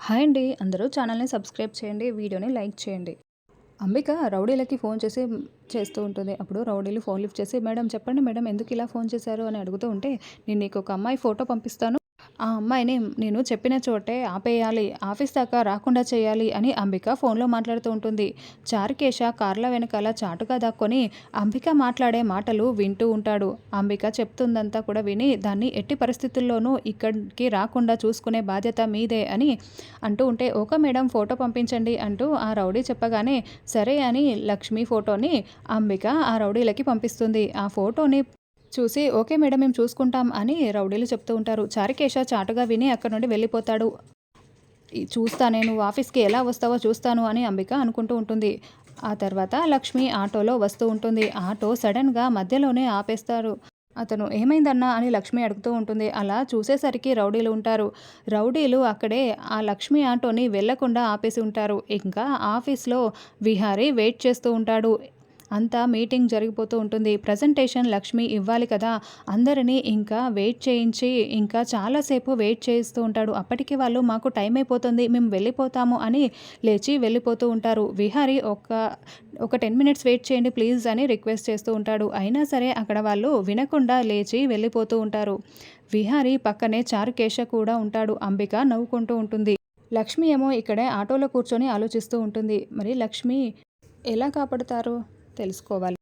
Hi అండి అందరూ ఛానల్ని సబ్స్క్రైబ్ చేయండి వీడియోని లైక్ చేయండి. అంబిక రౌడీలకి ఫోన్ చేసి చేస్తూ ఉంటుంది. అప్పుడు రౌడీలు ఫోన్ లిఫ్ట్ చేసి మేడం చెప్పండి మేడం ఎందుకు ఇలా ఫోన్ చేశారు? అని అడుగుతూ ఉంటే నేను నీకు ఒక అమ్మాయి ఫోటో పంపిస్తాను. ఆ అమ్మాయిని నేను చెప్పిన చోటే ఆపేయాలి ఆఫీస్ దాకా రాకుండా చేయాలి అని అంబిక ఫోన్లో మాట్లాడుతూ ఉంటుంది. చారుకేశ కార్ల వెనకాల చాటుగా దాక్కొని అంబిక మాట్లాడే మాటలు వింటూ ఉంటాడు. అంబిక చెప్తుందంతా కూడా విని దాన్ని ఎట్టి పరిస్థితుల్లోనూ ఇక్కడికి రాకుండా చూసుకునే బాధ్యత మీదే అని అంటూ ఉంటే ఓకే మేడం ఫోటో పంపించండి అంటూ ఆ రౌడీ చెప్పగానే సరే అని లక్ష్మి ఫోటోని అంబిక ఆ రౌడీలకి పంపిస్తుంది. ఆ ఫోటోని చూసి ఓకే మేడం మేము చూసుకుంటాం అని రౌడీలు చెప్తూ ఉంటారు. చారికేశ చాటుగా విని అక్కడ నుండి వెళ్ళిపోతాడు. చూస్తా నేను ఆఫీస్కి ఎలా వస్తావో చూస్తాను అని అంబిక అనుకుంటూ ఉంటుంది. ఆ తర్వాత లక్ష్మి ఆటోలో వస్తూ ఉంటుంది. ఆటో సడన్గా మధ్యలోనే ఆపేస్తారు. అతను ఏమైందన్నా? అని లక్ష్మి అడుగుతూ ఉంటుంది. అలా చూసేసరికి రౌడీలు ఉంటారు. రౌడీలు అక్కడే ఆ లక్ష్మి ఆటోని వెళ్ళకుండా ఆపేసి ఉంటారు. ఇంకా ఆఫీస్లో విహారీ వెయిట్ చేస్తూ ఉంటాడు. అంతా మీటింగ్ జరిగిపోతూ ఉంటుంది. ప్రజెంటేషన్ లక్ష్మి ఇవ్వాలి కదా. అందరినీ ఇంకా వెయిట్ చేయించి ఇంకా చాలాసేపు వెయిట్ చేస్తూ ఉంటాడు. అప్పటికి వాళ్ళు మాకు టైం అయిపోతుంది మేము వెళ్ళిపోతాము అని లేచి వెళ్ళిపోతూ ఉంటారు. విహారీ ఒక ఒక టెన్ మినిట్స్ వెయిట్ చేయండి ప్లీజ్ అని రిక్వెస్ట్ చేస్తూ ఉంటాడు. అయినా సరే అక్కడ వాళ్ళు వినకుండా లేచి వెళ్ళిపోతూ ఉంటారు. విహారీ పక్కనే చారుకేశ కూడా ఉంటాడు. అంబిక నవ్వుకుంటూ ఉంటుంది. లక్ష్మి ఏమో ఇక్కడే ఆటోలో కూర్చొని ఆలోచిస్తూ ఉంటుంది. మరి లక్ష్మి ఎలా కాపాడుతారు? తెలుసుకోవాలి.